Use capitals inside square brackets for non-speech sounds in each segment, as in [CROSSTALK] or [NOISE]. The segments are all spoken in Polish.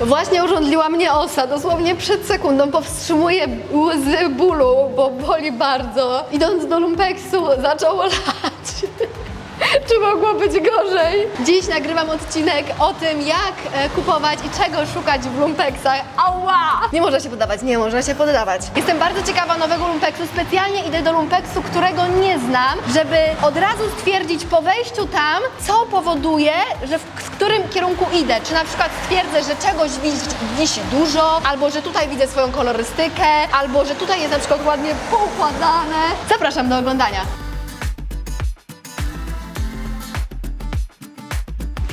Właśnie urządliła mnie osa, dosłownie przed sekundą powstrzymuję łzy bólu, bo boli bardzo. Idąc do lumpeksu zaczęło lać. Czy mogło być gorzej? Dziś nagrywam odcinek o tym, jak e, kupować i czego szukać w lumpeksach. Ała! Nie można się poddawać, nie można się poddawać. Jestem bardzo ciekawa nowego lumpeksu. Specjalnie idę do lumpeksu, którego nie znam, żeby od razu stwierdzić po wejściu tam, co powoduje, że w, w którym kierunku idę. Czy na przykład stwierdzę, że czegoś wisi, wisi dużo, albo że tutaj widzę swoją kolorystykę, albo że tutaj jest na przykład ładnie poukładane. Zapraszam do oglądania.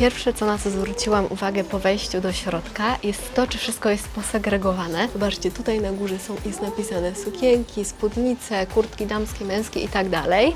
Pierwsze, co na co zwróciłam uwagę po wejściu do środka, jest to, czy wszystko jest posegregowane. Zobaczcie, tutaj na górze są, jest napisane sukienki, spódnice, kurtki damskie, męskie i tak dalej.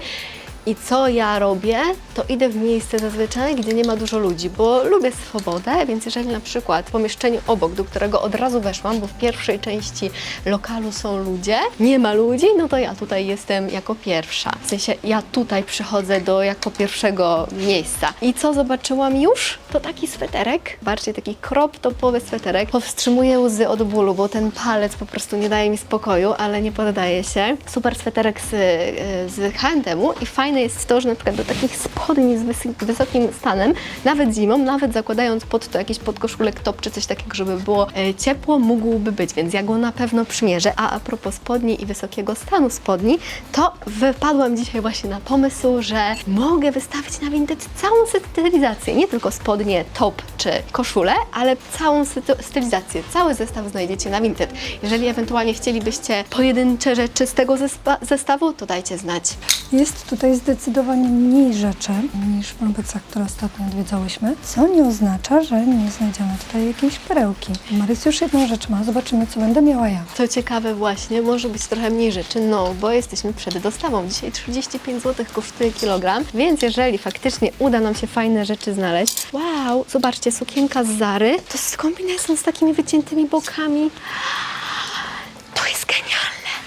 I co ja robię, to idę w miejsce zazwyczaj, gdzie nie ma dużo ludzi, bo lubię swobodę, więc jeżeli na przykład w pomieszczeniu obok, do którego od razu weszłam, bo w pierwszej części lokalu są ludzie, nie ma ludzi, no to ja tutaj jestem jako pierwsza. W sensie ja tutaj przychodzę do jako pierwszego miejsca. I co zobaczyłam już? To taki sweterek, bardziej taki crop topowy sweterek. Powstrzymuje łzy od bólu, bo ten palec po prostu nie daje mi spokoju, ale nie poddaje się. Super sweterek z, y, z H&M-u i fajne jest to, że na przykład do takich spodni z wysokim stanem, nawet zimą, nawet zakładając pod to jakiś podkoszulek top czy coś takiego, żeby było e, ciepło, mógłby być, więc ja go na pewno przymierzę. A a propos spodni i wysokiego stanu spodni, to wypadłam dzisiaj właśnie na pomysł, że mogę wystawić na Vinted całą stylizację, nie tylko spodnie, top czy koszulę, ale całą sty- stylizację, cały zestaw znajdziecie na Vinted. Jeżeli ewentualnie chcielibyście pojedyncze rzeczy z tego zestawu, to dajcie znać. Jest tutaj zdecydowanie mniej rzeczy niż w Lumpeksach, które ostatnio odwiedzałyśmy, co nie oznacza, że nie znajdziemy tutaj jakiejś perełki. Marys już jedną rzecz ma, zobaczymy co będę miała ja. Co ciekawe właśnie, może być trochę mniej rzeczy, no bo jesteśmy przed dostawą. Dzisiaj 35 zł kosztuje kilogram, więc jeżeli faktycznie uda nam się fajne rzeczy znaleźć, wow, zobaczcie, sukienka z Zary, to z kombinezon z takimi wyciętymi bokami.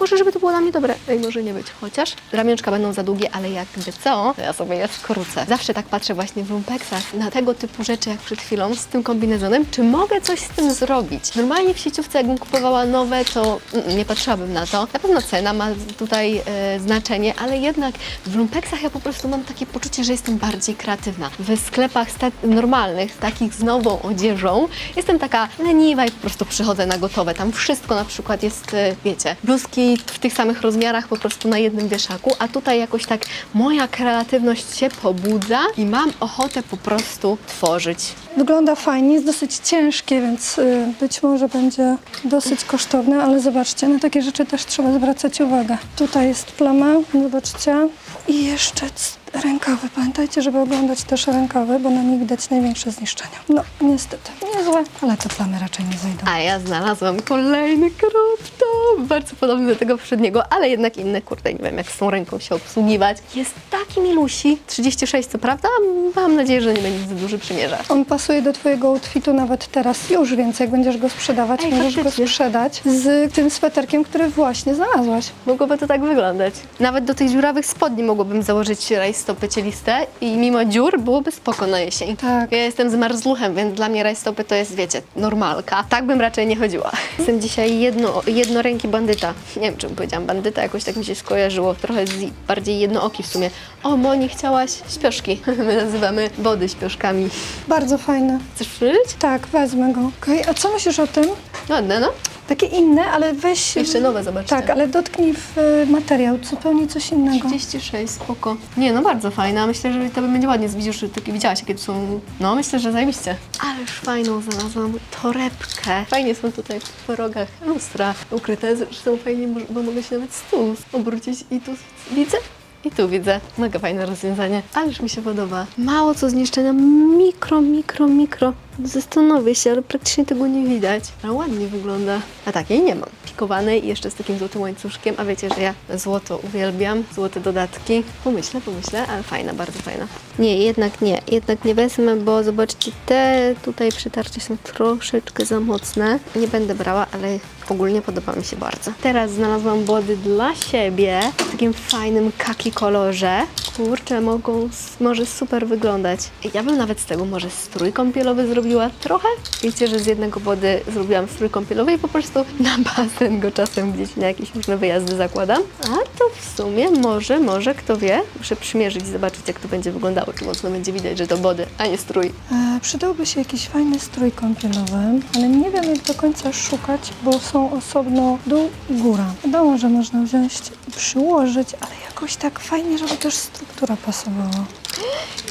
Może, żeby to było dla mnie dobre. Ej, może nie być. Chociaż ramionczka będą za długie, ale jakby co, to ja sobie je skrócę. Zawsze tak patrzę właśnie w lumpeksach na tego typu rzeczy, jak przed chwilą z tym kombinezonem, czy mogę coś z tym zrobić. Normalnie w sieciówce, jakbym kupowała nowe, to mm, nie patrzyłabym na to. Na pewno cena ma tutaj e, znaczenie, ale jednak w lumpeksach ja po prostu mam takie poczucie, że jestem bardziej kreatywna. W sklepach normalnych, takich z nową odzieżą, jestem taka leniwa i po prostu przychodzę na gotowe. Tam wszystko na przykład jest, e, wiecie, bluzki w tych samych rozmiarach po prostu na jednym wieszaku, a tutaj jakoś tak moja kreatywność się pobudza i mam ochotę po prostu tworzyć. Wygląda fajnie, jest dosyć ciężkie, więc y, być może będzie dosyć kosztowne, ale zobaczcie, na takie rzeczy też trzeba zwracać uwagę. Tutaj jest plama, zobaczcie. I jeszcze rękawy. Pamiętajcie, żeby oglądać też rękawy, bo na nich widać największe zniszczenia. No, niestety, niezłe, ale te plamy raczej nie zejdą. A ja znalazłam kolejny crop top, bardzo podobny do tego poprzedniego, ale jednak inny, kurde, nie wiem jak z tą ręką się obsługiwać. Jest taki milusi, 36 co prawda, mam nadzieję, że nie będzie za duży przymierzacz. On pasuje do Twojego outfitu nawet teraz już, więc jak będziesz go sprzedawać, Ej, możesz go faktycznie. sprzedać z tym sweterkiem, który właśnie znalazłaś. Mogłoby to tak wyglądać. Nawet do tych dziurawych spodni mogłabym założyć rajstopy cieliste i mimo dziur byłoby spoko na jesień. Tak. Ja jestem z marzluchem, więc dla mnie rajstopy to jest, wiecie, normalka. Tak bym raczej nie chodziła. Jestem dzisiaj jedno, jednoręki bandyta. Nie wiem, czym powiedziałam bandyta, jakoś tak mi się skojarzyło. Trochę z, bardziej jednooki w sumie. O, Moni, chciałaś śpioszki. [LAUGHS] My nazywamy wody śpioszkami. Bardzo fajny. Chcesz przyjrzeć? Tak, wezmę go. Okej, a co myślisz o tym? Ładne, no. Takie inne, ale weź... Jeszcze nowe, zobaczcie. Tak, ale dotknij w y, materiał, zupełnie coś innego. 36, spoko. Nie, no bardzo fajna. Myślę, że to będzie ładnie. Widzisz, takie widziałaś, jakie tu są. No, myślę, że zajebiście. Ależ fajną znalazłam torebkę. Fajnie są tutaj w rogach lustra ukryte. Zresztą fajnie, bo mogę się nawet stół obrócić i tu widzę. I tu widzę. Mega fajne rozwiązanie. Ależ mi się podoba. Mało co zniszczenia. Mikro, mikro, mikro. Zastanowię się, ale praktycznie tego nie widać. Ale ładnie wygląda. A takiej nie mam. Pikowanej i jeszcze z takim złotym łańcuszkiem. A wiecie, że ja złoto uwielbiam. Złote dodatki. Pomyślę, pomyślę, ale fajna, bardzo fajna. Nie, jednak nie. Jednak nie wezmę, bo zobaczcie, te tutaj przytarcie są troszeczkę za mocne. Nie będę brała, ale ogólnie podoba mi się bardzo. Teraz znalazłam body dla siebie w takim fajnym kaki kolorze. Kurczę, mogą, może super wyglądać. Ja bym nawet z tego może strój kąpielowy zrobiła zrobiła trochę. Wiecie, że z jednego body zrobiłam strój kąpielowy i po prostu na basen go czasem gdzieś na jakieś różne wyjazdy zakładam. A to w sumie może, może, kto wie, muszę przymierzyć i zobaczyć, jak to będzie wyglądało, czy mocno będzie widać, że to body, a nie strój. E, przydałby się jakiś fajny strój kąpielowy, ale nie wiem jak do końca szukać, bo są osobno dół i góra. Wiadomo, że można wziąć i przyłożyć, ale jakoś tak fajnie, żeby też struktura pasowała.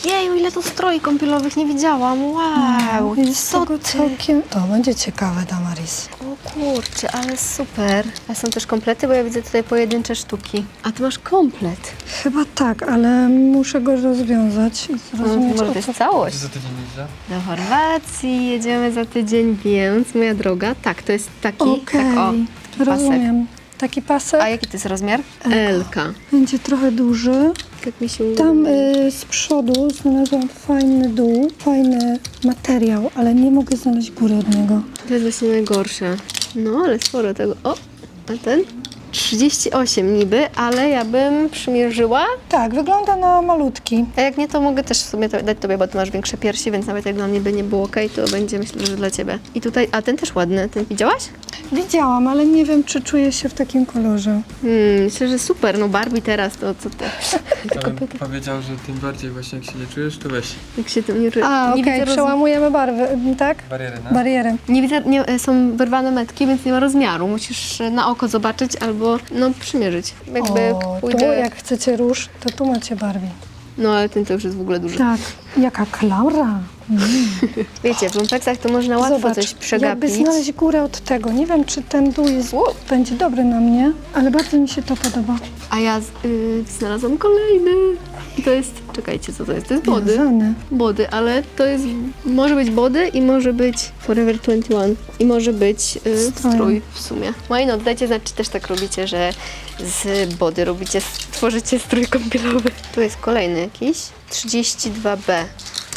Jeju, ile tu stroi kąpielowych nie widziałam, wow, Jest co tego ty? całkiem... To będzie ciekawe, Damaris. O kurczę, ale super. A są też komplety, bo ja widzę tutaj pojedyncze sztuki. A ty masz komplet. Chyba tak, ale muszę go rozwiązać i zrozumieć Może o to co jest całość. Za tydzień jeżdżę? Do Chorwacji jedziemy za tydzień, więc moja droga, tak, to jest taki, Okej, tak o, taki pasek. rozumiem. Taki pasek A jaki to jest rozmiar? Elka. będzie trochę duży. Jak mi się Tam y, z przodu znalazłam fajny dół, fajny materiał, ale nie mogę znaleźć góry od niego. To jest właśnie najgorsze. No, ale sporo tego. O, a ten? 38 niby, ale ja bym przymierzyła. Tak, wygląda na malutki. A jak nie, to mogę też w sumie to dać tobie, bo ty masz większe piersi, więc nawet jak dla mnie by nie było ok, to będzie myślę, że dla ciebie. I tutaj, a ten też ładny. Ten widziałaś? Widziałam, ale nie wiem, czy czuję się w takim kolorze. Hmm, myślę, że super. No Barbie teraz, to co ty? Ja bym powiedział, że tym bardziej właśnie jak się nie czujesz, to weź Jak się tym nie czuję. A, nie okej, widzę roz- przełamujemy barwy, tak? barierę, no? Barierę. Nie widzę, nie, e, są wyrwane metki, więc nie ma rozmiaru. Musisz e, na oko zobaczyć albo no przymierzyć. Jakby o, tu pójdę... jak chcecie róż, to tu macie Barbie. No ale ten to już jest w ogóle duży. Tak, jaka Klaura. [LAUGHS] Wiecie, w lumpeksach to można łatwo Zobacz, coś jakby przegapić. znaleźć górę od tego. Nie wiem, czy ten dół jest, będzie dobry na mnie, ale bardzo mi się to podoba. A ja z- y, znalazłam kolejny. I to jest, czekajcie, co to jest? To jest body. Wiązany. Body, ale to jest, może być body i może być Forever 21 i może być y, Strój. strój w sumie. Moi no, dajcie znać, czy też tak robicie, że z body robicie, tworzycie strój kąpielowy. Tu jest kolejny jakiś, 32B.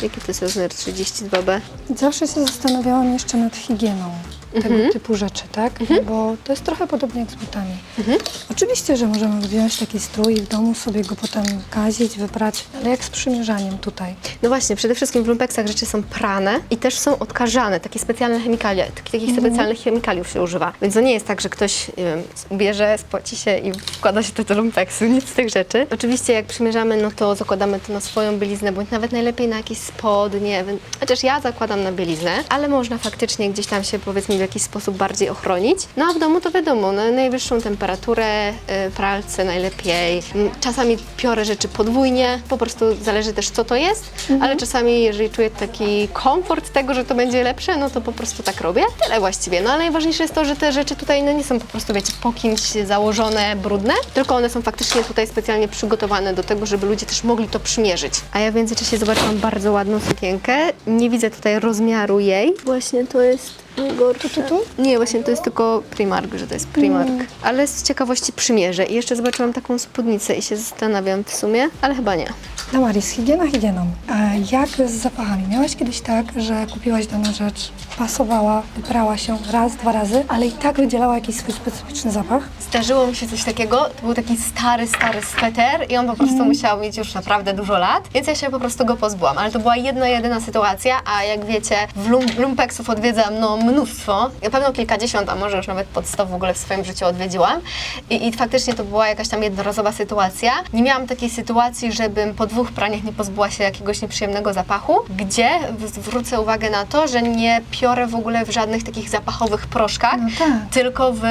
Jaki to jest rozmiar 32B? Zawsze się zastanawiałam jeszcze nad higieną tego Mhm. typu rzeczy, tak? Bo to jest trochę podobnie jak z butami. Mhm. Oczywiście, że możemy wziąć taki strój i w domu sobie go potem kazić, wyprać, ale jak z przymierzaniem tutaj. No właśnie, przede wszystkim w lumpeksach rzeczy są prane i też są odkażane, takie specjalne chemikalia, takich, takich specjalnych chemikaliów się używa. Więc to nie jest tak, że ktoś nie wiem, bierze, spoci się i wkłada się to do lumpeksu, nic z tych rzeczy. Oczywiście jak przymierzamy, no to zakładamy to na swoją bieliznę, bądź nawet najlepiej na jakieś spodnie, chociaż ja zakładam na bieliznę, ale można faktycznie gdzieś tam się powiedzmy w jakiś sposób bardziej ochronić. No a w domu to wiadomo, no, najwyższą temperaturę, y, pralce najlepiej. Mm, Czasami piorę rzeczy podwójnie, po prostu zależy też co to jest, ale czasami jeżeli czuję taki komfort tego, że to będzie lepsze, no to po prostu tak robię. Tyle właściwie. No ale najważniejsze jest to, że te rzeczy tutaj no, nie są po prostu, wiecie, po kimś założone, brudne, tylko one są faktycznie tutaj specjalnie przygotowane do tego, żeby ludzie też mogli to przymierzyć. A ja w międzyczasie zobaczyłam bardzo ładną sukienkę. Nie widzę tutaj rozmiaru jej. Właśnie to jest najgorsze. Tu, tu, tu? Nie, właśnie to jest tylko Primark, że to jest Primark. Ale z ciekawości przymierzę. I jeszcze zobaczyłam taką spódnicę i się zastanawiam w sumie, ale chyba nie. Damaris, higiena higieną. A jak z zapachami? Miałaś kiedyś tak, że kupiłaś daną rzecz, pasowała, wybrała się raz, dwa razy, ale i tak wydzielała jakiś swój specyficzny zapach? Zdarzyło mi się coś takiego, to był taki stary, stary sweter i on po prostu musiał mieć już naprawdę dużo lat, więc ja się po prostu go pozbyłam. Ale to była jedna, jedyna sytuacja, a jak wiecie, w lum lumpeksów odwiedzam no mnóstwo, na pewno kilkadziesiąt, a może już nawet pod sto w ogóle w swoim życiu odwiedziłam I, i faktycznie to była jakaś tam jednorazowa sytuacja. Nie miałam takiej sytuacji, żebym po dwóch praniach nie pozbyła się jakiegoś nieprzyjemnego zapachu, gdzie zwrócę uwagę na to, że nie piorę w ogóle w żadnych takich zapachowych proszkach, No tak. tylko w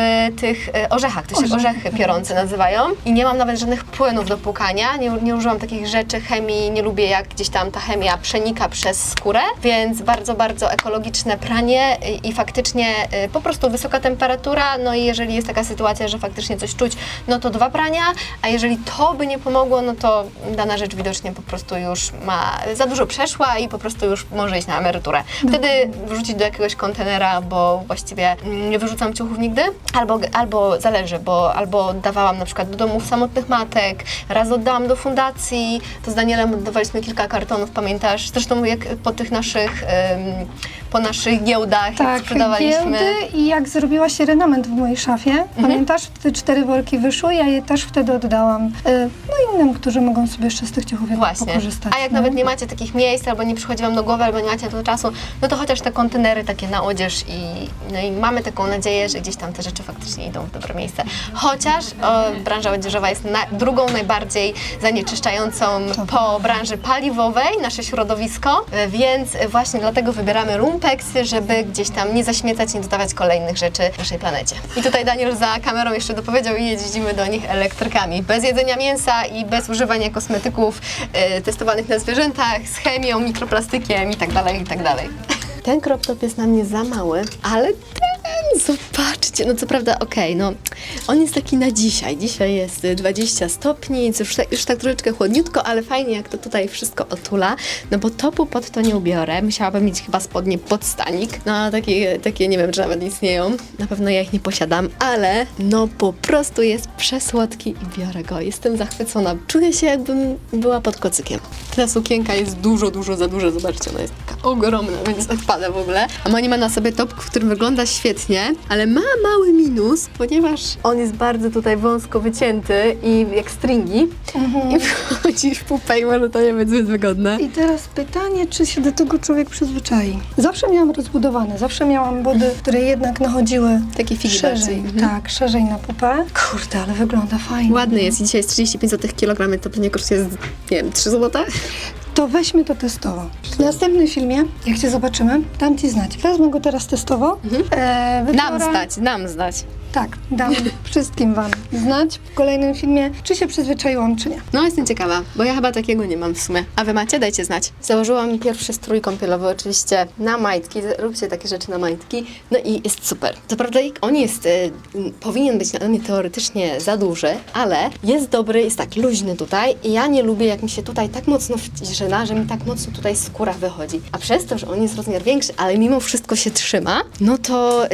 tych e, orzechach, to się Orzechy. orzechy piorące nazywają. I nie mam nawet żadnych płynów do płukania, nie, nie używam takich rzeczy, chemii, nie lubię jak gdzieś tam ta chemia przenika przez skórę, więc bardzo, bardzo ekologiczne pranie i, faktycznie e, po prostu wysoka temperatura, no i jeżeli jest taka sytuacja, że faktycznie coś czuć, no to dwa prania, a jeżeli to by nie pomogło, no to dana rzecz widocznie po prostu już ma, za dużo przeszła i po prostu już może iść na emeryturę. Wtedy wrzucić do jakiegoś kontenera, bo właściwie mm, nie wyrzucam ciuchów nigdy, albo, albo zależy, bo albo dawałam na przykład do domów samotnych matek, raz oddałam do fundacji, to z Danielem oddawaliśmy kilka kartonów, pamiętasz? Zresztą jak po tych naszych, em, po naszych giełdach, Tak, tak, sprzedawaliśmy. giełdy i jak zrobiła się renament w mojej szafie, Mhm. pamiętasz? Te cztery worki wyszły, ja je też wtedy oddałam y, no innym, którzy mogą sobie jeszcze z tych ciuchów jednak Właśnie. pokorzystać. A jak no. nawet nie macie takich miejsc, albo nie przychodzi wam do głowy, albo nie macie na to czasu, no to chociaż te kontenery takie na odzież i, no i mamy taką nadzieję, że gdzieś tam te rzeczy faktycznie idą w dobre miejsce. Chociaż o, branża odzieżowa jest na, drugą najbardziej zanieczyszczającą po branży paliwowej, nasze środowisko, e, więc właśnie dlatego wybieramy Rumpexy, żeby gdzieś tam nie zaśmiecać, nie dodawać kolejnych rzeczy naszej planecie. I tutaj Daniel za kamerą jeszcze dopowiedział i jeździmy do nich elektrykami. Bez jedzenia mięsa i bez używania kosmetyków e, testowanych na zwierzętach, z chemią, mikroplastykiem i tak dalej, i tak. Ten crop top jest na mnie za mały, ale ten, zobaczcie, no co prawda, okej, no on jest taki na dzisiaj. Dzisiaj jest y, 20 stopni, już, tak- już tak troszeczkę chłodniutko, ale fajnie jak to tutaj wszystko otula, no bo topu pod to nie ubiorę. Musiałabym mieć chyba spodnie pod stanik, no a takie, takie nie wiem, czy nawet istnieją. Na pewno ja ich nie posiadam, ale no po prostu jest przesłodki i biorę go. Jestem zachwycona. Czuję się jakbym była pod kocykiem. Ta sukienka jest dużo, dużo za duża, zobaczcie, ona jest taka ogromna, więc odpada w ogóle. A Moni ma na sobie top, w którym wygląda świetnie, ale ma mały minus, ponieważ on jest bardzo tutaj wąsko wycięty i jak stringi i wchodzi w pupę i może to nie być zbyt wygodne. I teraz pytanie, czy się do tego człowiek przyzwyczai? Zawsze miałam rozbudowane, zawsze miałam body, które jednak nachodziły Takie figi szerzej, bardziej. Mhm. tak, szerzej na pupę. Kurde, ale wygląda fajnie. Ładny jest i dzisiaj jest 35 zł kilogramy, to pewnie kosztuje, z, nie wiem, 3 zł? To weźmy to testowo. W następnym filmie, jak Cię zobaczymy, dam Ci znać. Wezmę go teraz testowo. E, wybiorę- Nam znać, nam znać. Tak, dam [LAUGHS] wszystkim Wam znać w kolejnym filmie, czy się przyzwyczaiłam, czy nie. No, jestem ciekawa, bo ja chyba takiego nie mam w sumie. A wy macie? Dajcie znać. Założyłam pierwszy strój kąpielowy oczywiście na majtki. Róbcie takie rzeczy na majtki. No i jest super. Co prawda on jest, y, powinien być na mnie teoretycznie za duży, ale jest dobry, jest tak luźny tutaj i ja nie lubię jak mi się tutaj tak mocno wcina, że mi tak mocno tutaj skóra wychodzi. A przez to, że on jest rozmiar większy, ale mimo wszystko się trzyma, no to y,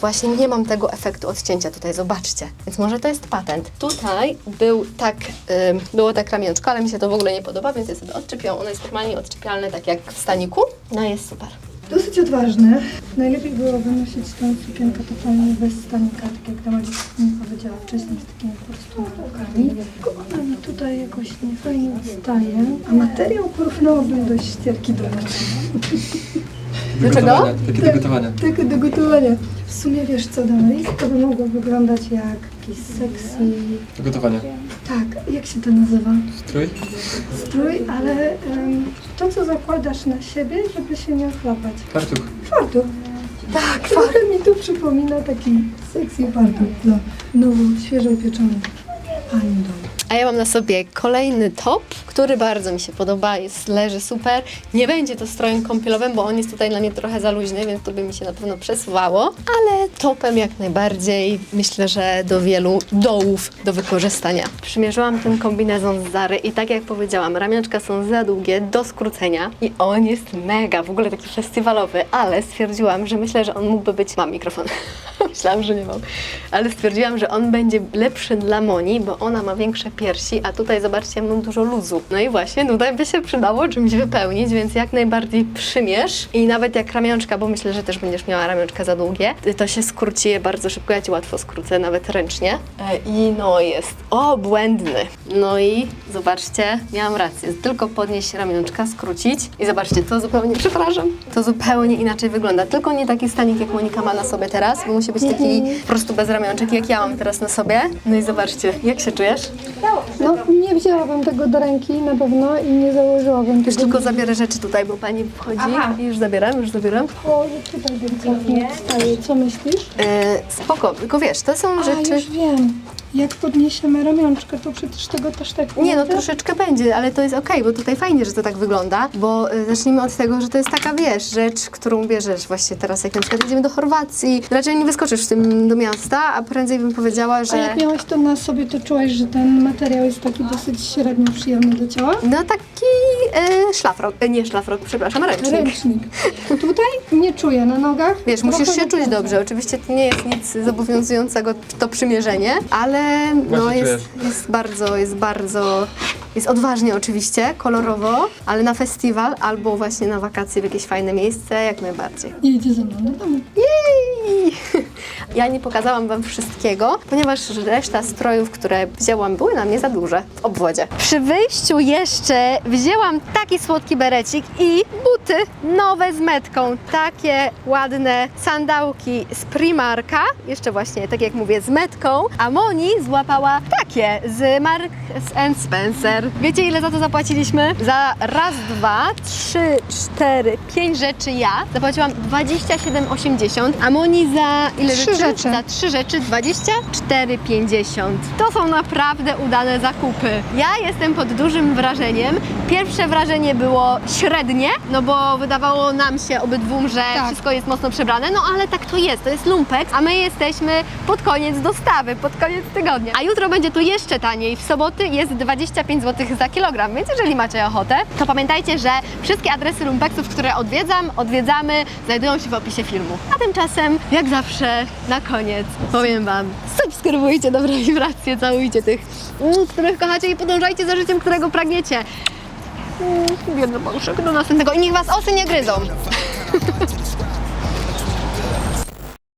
właśnie nie mam tego efektu odcięcia tutaj, zobaczcie. Więc może to jest patent. Tutaj był tak, było tak ramionczko, ale mi się to w ogóle nie podoba, więc ja sobie odczepiłam. Ono jest normalnie odczepialne, tak jak w staniku. No jest super. Dosyć odważne. Najlepiej byłoby nosić tą sukienkę totalnie bez stanika, tak jak ta Maria mi powiedziała wcześniej, z takimi po prostu nogami. Tylko ona mi tutaj jakoś niefajnie odstaje, a materiał porównałabym do ścierki do [LAUGHS] Do czego? Gotowania, Takie do gotowania. Do gotowania. W sumie wiesz co, Damaris, to by mogło wyglądać jak jakiś sexy... Do gotowania. Tak, jak się to nazywa? Strój? Strój, ale em, to, co zakładasz na siebie, żeby się nie ochlapać. Fartuch. Fartuch. Tak, trochę mi to przypomina taki sexy fartuch dla nowo, świeżo upieczonych pań w domu. A ja mam na sobie kolejny top, który bardzo mi się podoba, jest, leży super. Nie będzie to strojem kąpielowym, bo on jest tutaj dla mnie trochę za luźny, więc to by mi się na pewno przesuwało, ale topem jak najbardziej. Myślę, że do wielu dołów do wykorzystania. Przymierzyłam ten kombinezon z Zary i tak jak powiedziałam, ramionczka są za długie, do skrócenia i on jest mega, w ogóle taki festiwalowy, ale stwierdziłam, że myślę, że on mógłby być... Mam mikrofon. [LAUGHS] [LAUGHS] Myślałam, że nie mam. Ale stwierdziłam, że on będzie lepszy dla Moni, bo ona ma większe piersi, a tutaj zobaczcie, mam dużo luzu. No i właśnie tutaj by się przydało czymś wypełnić, więc jak najbardziej przymierz. I nawet jak ramionczka, bo myślę, że też będziesz miała ramionczka za długie, to się skróci bardzo szybko, ja Ci łatwo skrócę, nawet ręcznie. E, I no jest obłędny. No i zobaczcie, miałam rację, tylko podnieść ramionczka, skrócić i zobaczcie, to zupełnie, przepraszam, to zupełnie inaczej wygląda. Tylko nie taki stanik, jak Monika ma na sobie teraz, bo musi być taki po prostu bez ramionczek, jak ja mam teraz na sobie. No i zobaczcie, jak się czujesz? No, nie wzięłabym tego do ręki na pewno i nie założyłabym Już tego. tylko zabiorę rzeczy tutaj, bo pani wchodzi i już zabieram, już zabieram. O, tutaj delikatnie. Co myślisz? E, spoko, tylko wiesz, to są A, rzeczy... już wiem. Jak podniesiemy ramionczkę, to przecież tego też tak Nie, no troszeczkę będzie, ale to jest okej, bo tutaj fajnie, że to tak wygląda, bo y, zacznijmy od tego, że to jest taka, wiesz, rzecz, którą bierzesz właśnie teraz, jak na przykład jedziemy do Chorwacji, raczej nie w tym do miasta, a prędzej bym powiedziała, A że... jak miałaś to na sobie, to czułaś, że ten materiał jest taki dosyć średnio przyjemny do ciała? No taki y, szlafrok, y, nie szlafrok, przepraszam, ręcznik. Ręcznik. Tutaj nie czuję na nogach. Wiesz, Trochę musisz się czuć dobrze. Oczywiście to nie jest nic zobowiązującego to przymierzenie, ale ale no Właśnie jest, jest bardzo, jest bardzo, jest odważnie oczywiście, kolorowo, ale na festiwal albo właśnie na wakacje w jakieś fajne miejsce, jak najbardziej. Jedzie ze mną do domu. Jej! Ja nie pokazałam Wam wszystkiego, ponieważ reszta strojów, które wzięłam, były na mnie za duże w obwodzie. Przy wyjściu jeszcze wzięłam taki słodki berecik i buty nowe z metką. Takie ładne sandałki z Primarka, jeszcze właśnie, tak jak mówię, z metką. A Moni złapała takie z Marks and Spencer. Wiecie ile za to zapłaciliśmy? Za raz, dwa, trzy, cztery, pięć rzeczy ja zapłaciłam 27,80, a Moni za ile Trzy rzeczy? rzeczy. Za trzy rzeczy 24,50. To są naprawdę udane zakupy. Ja jestem pod dużym wrażeniem. Pierwsze wrażenie było średnie, no bo wydawało nam się obydwum, że Tak. wszystko jest mocno przebrane, no ale tak to jest, to jest lumpek, a my jesteśmy pod koniec dostawy, pod koniec tygodnia. A jutro będzie tu jeszcze taniej. W soboty jest 25 zł za kilogram, więc jeżeli macie ochotę, to pamiętajcie, że wszystkie adresy lumpeksów, które odwiedzam, odwiedzamy, znajdują się w opisie filmu. A tymczasem, jak zawsze, na koniec powiem Wam, subskrybujcie dobre wibracje, całujcie tych, mm, których kochacie i podążajcie za życiem, którego pragniecie. Mm, Biedny mążek, do następnego i niech Was osy nie gryzą. [LAUGHS]